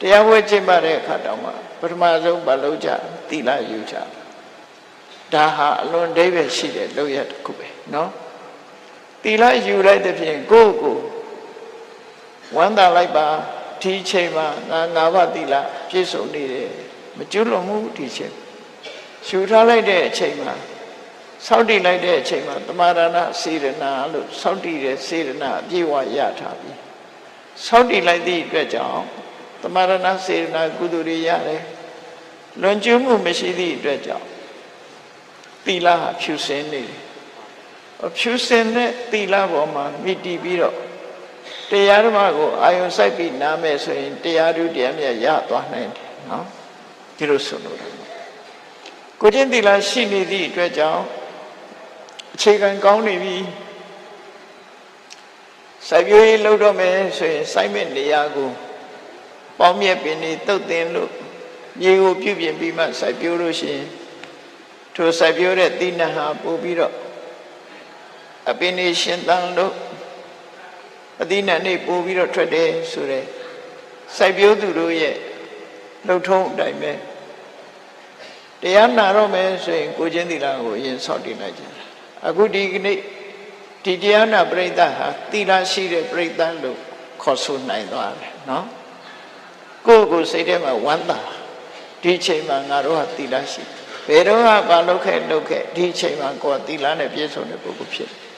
တရားဝဲကျင့်ပါတဲ့အခါတောင်မှပထမဆုံးမလုပ်ကြသီလယူကြဒါဟာအလွန်အဓိပ္ပာယ်ရှိတဲ့လုပ်ရတစ်ခုပဲเนาะသီလယူလိုက်တဲ့ဖြင့်ကိုယ့်ကိုယ်ဝမ်းသာလိုက်ပါဒီချိန်မှာငါငါးပါးသီလပြည့်စုံနေတယ်မကျွလွန်မှုဒီချိန်ယူထားလိုက်တဲ့အချိန်မှာစောင့်တည်လိုက်တဲ့အချိန်မှာတမာရဏစေရနာလို့စောင့်တည်တဲ့စေရနာအပြည့်အဝရထားပြီစောင့်တည်လိုက်သည့်အတွက်ကြောင့် တမာရဏစေရနာကုသိုလ်တွေရတယ်လွန်ကျူးမှုမရှိသည့်အတွက်ကြောင့်သီလဟာဖြူစင်နေတယ်အဖြူစင်တဲ့သီလပေါ်မှာမိတည်ပြီးတော့တရားဓမ္မကိုအာယုံစိုက်ပြီးနားမယ်ဆိုရင်တရားဓုတရားမြတ်ရသွားနိုင်တယ်နော်ဒီလိုဆိုလို့တယ်ကိုချင်းသီလရှိနေသည့်အတွက်ကြောင့်အခြေခံကောင်းနေပြီစိုက်ပျိုးရေးလုပ်တော့မယ်ဆိုရင်စိုက်မဲ့နေရာကို ပေါင်းမြက်ပင်နေတုတ်တင်လို့မြေကိုပြုပြင်ပြီးမှစိုက်ပျိုးလို့ရှိရင်ထိုစိုက်ပျိုးတဲ့သီးနှံဟာပို့ပြီးတော့အပင်နေရှင်သန်လို့အသီးနှံနေပို့ပြီးတော့ထွက်တယ်ဆိုတဲ့စိုက်ပျိုးသူတို့ရဲ့လှုပ်ထုံးအတိုင်းပဲတရားနာတော့မယ်ဆိုရင်ကိုချင်းသီလကိုအရင်ဆောက်တည်လိုက်ကြတာအခုဒီကနေ့ဒီတရားနာပရိသတ်ဟာသီလရှိတဲ့ပရိသတ်လို့ခေါ်ဆိုနိုင်သွားတယ်နော် ကိုယ့်ကိုယ်စိတ်ထဲမှာဝမ်းသာဒီအချိန်မှာငါတို့ဟာသီလရှိဘယ်တော့မှမလုပ်ခဲ့လုပ်ခဲ့ဒီအချိန်မှာကိုယ်ကသီလနဲ့ပြည့်စုံတဲ့ပုဂ္ဂိုလ်ဖြစ်တယ်